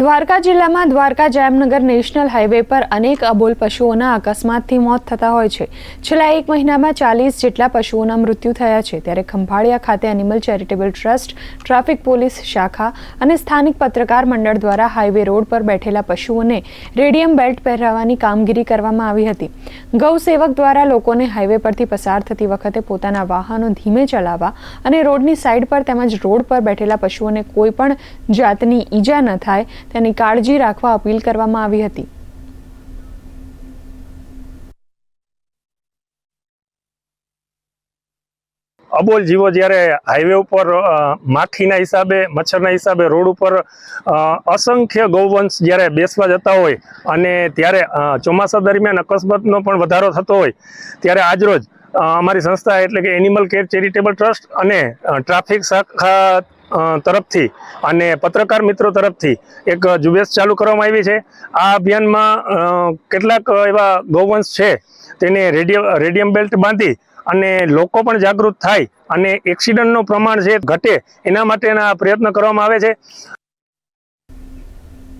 દ્વારકા જિલ્લામાં Dwarka Jamnagar national highway પર અનેક અબોલ પશુઓના અકસ્માતથી મોત થતા હોય છે. છેલ્લા એક મહિનામાં ચાલીસ જેટલા પશુઓના મૃત્યુ થયા છે. ત્યારે ખંભાળિયા ખાતે animal charitable trust, traffic police શાખા અને સ્થાનિક પત્રકાર મંડળ દ્વારા હાઈવે રોડ પર બેઠેલા પશુઓને રેડિયમ બેલ્ટ પહેરાવવાની કામગીરી કરવામાં આવી હતી. ગૌસેવક દ્વારા લોકોને હાઈવે પરથી પસાર થતી વખતે પોતાના વાહનો ધીમે ચલાવવા અને રોડની સાઈડ પર તેમજ રોડ પર બેઠેલા પશુઓને કોઈ પણ જાતની ઈજા ન થાય તેની કાળજી રાખવા અપીલ કરવામાં આવી હતી. અબોલ જીવો જ્યારે હાઈવે ઉપર માઠીના હિસાબે, મચ્છરના હિસાબે રોડ ઉપર અસંખ્ય ગૌવંશ જ્યારે બેસવા જતા હોય અને ત્યારે ચોમાસા દરમિયાન અકસ્માતનો પણ વધારો થતો હોય, ત્યારે આજરોજ અમારી સંસ્થા એટલે કે એનિમલ કેર ચેરિટેબલ ટ્રસ્ટ અને ટ્રાફિક શાખા તરફથી અને પત્રકાર મિત્રો તરફથી એક ઝુંબેશ ચાલુ કરવામાં આવી છે. આ અભિયાનમાં કેટલાક એવા ગૌવંશ છે, તેને રેડિયમ રેડિયમ બેલ્ટ બાંધી અને લોકો પણ જાગૃત થાય અને એક્સિડન્ટનું પ્રમાણ જે ઘટે એના માટેના પ્રયત્ન કરવામાં આવે છે.